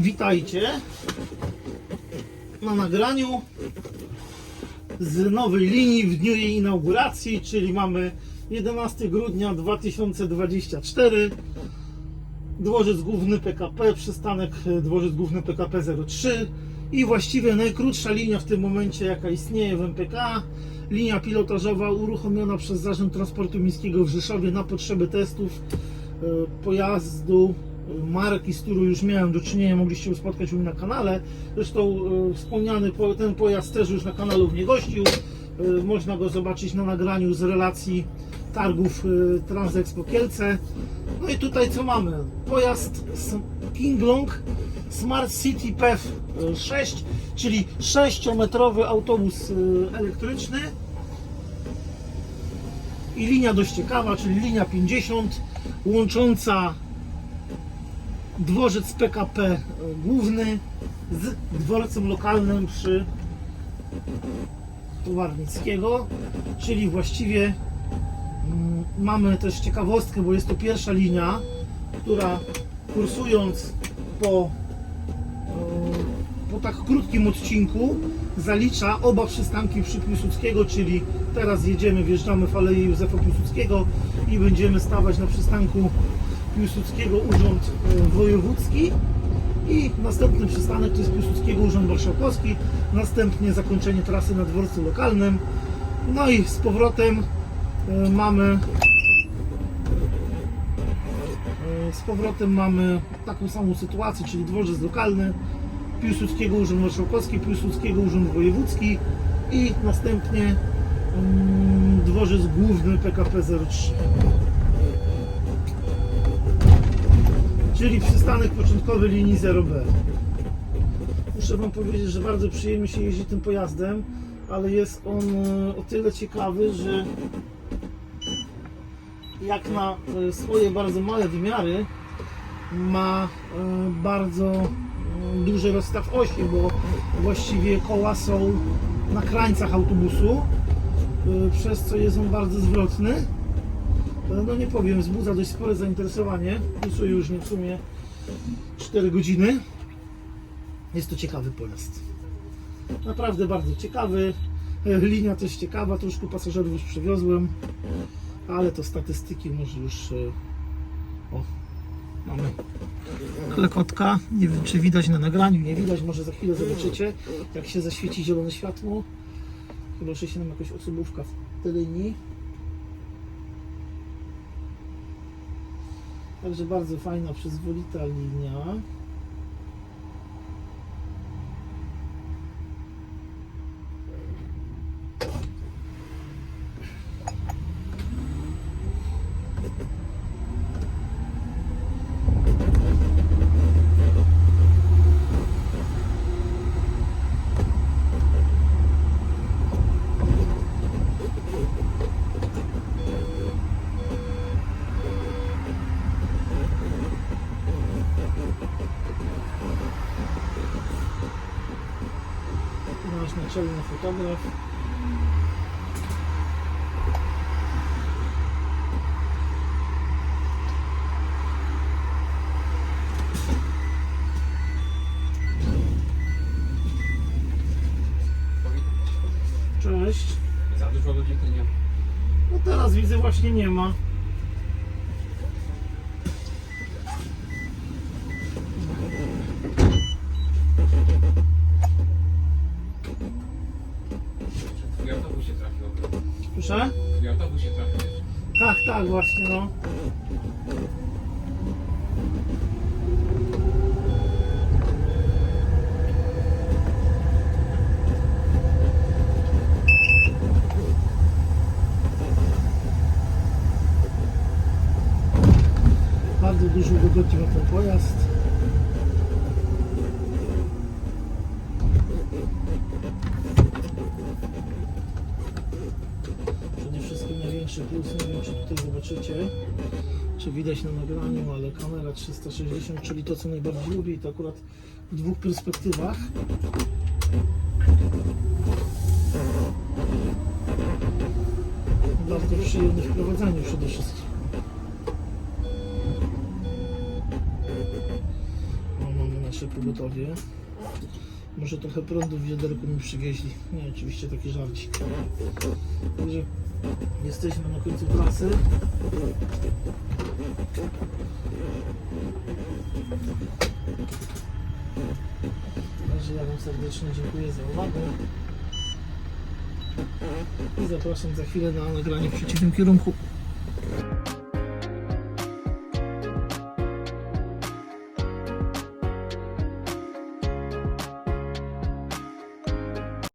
Witajcie na nagraniu z nowej linii w dniu jej inauguracji, czyli mamy 11 grudnia 2024 dworzec główny PKP, przystanek e, dworzec główny PKP 03 i właściwie najkrótsza linia w tym momencie jaka istnieje w MPK linia pilotażowa uruchomiona przez Zarząd Transportu Miejskiego w Rzeszowie na potrzeby testów e, pojazdu marki, z którą już miałem do czynienia, mogliście spotkać u mnie na kanale. Zresztą e, wspomniany po- ten pojazd też już na kanale u mnie gościł. E, Można go zobaczyć na nagraniu z relacji targów e, Transexpo Kielce. No i tutaj co mamy? Pojazd Kinglong Smart City PEF 6, czyli 6-metrowy autobus elektryczny. I linia dość ciekawa, czyli linia 50 łącząca dworzec PKP e, główny z dworcem lokalnym przy Towarnickiego, czyli właściwie mm, mamy też ciekawostkę, bo jest to pierwsza linia, która kursując po, e, po tak krótkim odcinku zalicza oba przystanki przy Piłsudskiego, czyli teraz jedziemy, wjeżdżamy w Aleję Józefa Piłsudskiego i będziemy stawać na przystanku Piłsudskiego Urząd e, Wojewódzki i następny przystanek to jest Piłsudskiego Urząd Marszałkowski, następnie zakończenie trasy na dworcu lokalnym, no i z powrotem e, mamy e, z powrotem mamy taką samą sytuację, czyli dworzec lokalny, Piłsudskiego Urząd Marszałkowski, Piłsudskiego Urząd Wojewódzki i następnie mm, dworzec główny PKP 03. czyli przystanek początkowy linii 0B. Muszę Wam powiedzieć, że bardzo przyjemnie się jeździ tym pojazdem, ale jest on e, o tyle ciekawy, że jak na e, swoje bardzo małe wymiary ma e, bardzo duży rozstaw osi, bo właściwie koła są na krańcach autobusu, przez co jest on bardzo zwrotny. No nie powiem, wzbudza dość spore zainteresowanie. Kursuje już nie w sumie 4 godziny. Jest to ciekawy pojazd. Naprawdę bardzo ciekawy. Linia też ciekawa, troszkę pasażerów już przewiozłem, ale to statystyki może już. e, O, mamy klekotka. Nie wiem, czy widać na nagraniu, nie widać, może za chwilę zobaczycie, jak się zaświeci zielone światło. Chyba, że się nam jakaś osobówka w tej linii. Także bardzo fajna, przyzwoita linia. Naczelny fotograf. Cześć. Za dużo ludzi tu nie. No teraz widzę właśnie nie ma. Proszę? I autobus się. Tak, tak, właśnie no. Bardzo dużo gotoci na ten pojazd. Nie wiem czy tutaj zobaczycie, czy widać na nagraniu, ale kamera 360, czyli to co najbardziej lubię i to akurat w dwóch perspektywach. Bardzo przyjemny w prowadzeniu przede wszystkim. O, mamy nasze pogotowie. Może trochę prądu w wiaderku mi przywieźli. Nie, oczywiście taki żarcik. Także jesteśmy na końcu trasy. Także ja Wam serdecznie dziękuję za uwagę. I zapraszam za chwilę na nagranie w przeciwnym kierunku.